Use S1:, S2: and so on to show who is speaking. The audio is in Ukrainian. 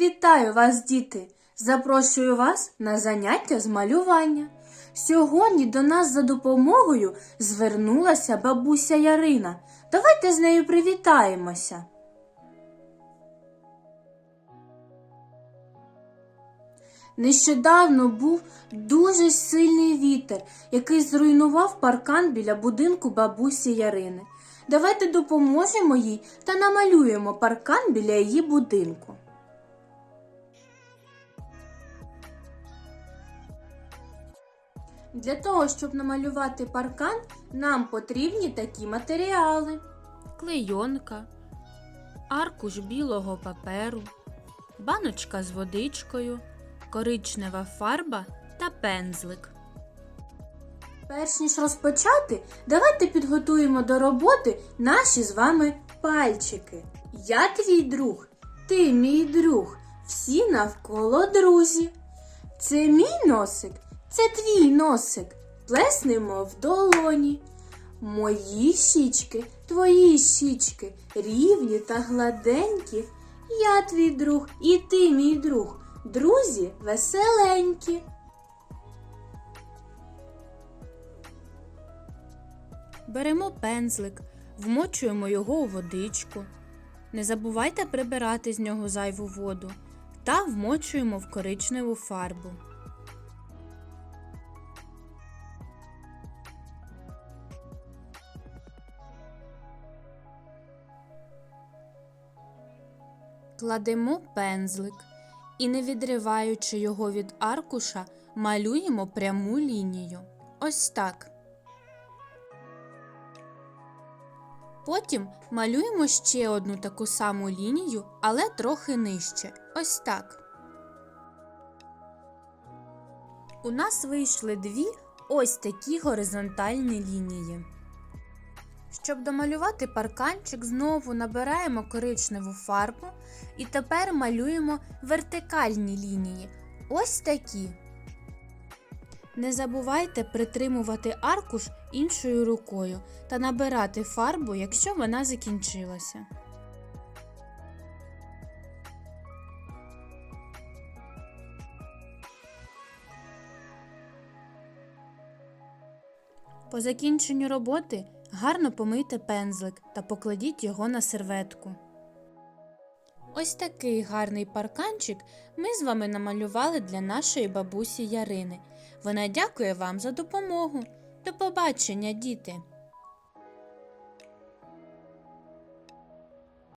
S1: Вітаю вас, діти! Запрошую вас на заняття з малювання. Сьогодні до нас за допомогою звернулася бабуся Ярина. Давайте з нею привітаємося. Нещодавно був дуже сильний вітер, який зруйнував паркан біля будинку бабусі Ярини. Давайте допоможемо їй та намалюємо паркан біля її будинку. Для того, щоб намалювати паркан, нам потрібні такі матеріали.
S2: клейонка, аркуш білого паперу, баночка з водичкою, коричнева фарба та пензлик.
S1: Перш ніж розпочати, давайте підготуємо до роботи наші з вами пальчики. Я твій друг, ти мій друг, всі навколо друзі. Це мій носик, це твій носик, плеснемо в долоні. Мої щічки, твої щічки, рівні та гладенькі. Я твій друг і ти мій друг, друзі веселенькі.
S2: Беремо пензлик, вмочуємо його у водичку. Не забувайте прибирати з нього зайву воду та вмочуємо в коричневу фарбу. Кладемо пензлик і, не відриваючи його від аркуша, малюємо пряму лінію. Ось так. Потім малюємо ще одну таку саму лінію, але трохи нижче. Ось так. У нас вийшли дві ось такі горизонтальні лінії. Щоб домалювати парканчик, знову набираємо коричневу фарбу і тепер малюємо вертикальні лінії. Ось такі. Не забувайте притримувати аркуш іншою рукою та набирати фарбу, якщо вона закінчилася. По закінченню роботи гарно помийте пензлик та покладіть його на серветку. Ось такий гарний парканчик ми з вами намалювали для нашої бабусі Ярини. Вона дякує вам за допомогу. До побачення, діти!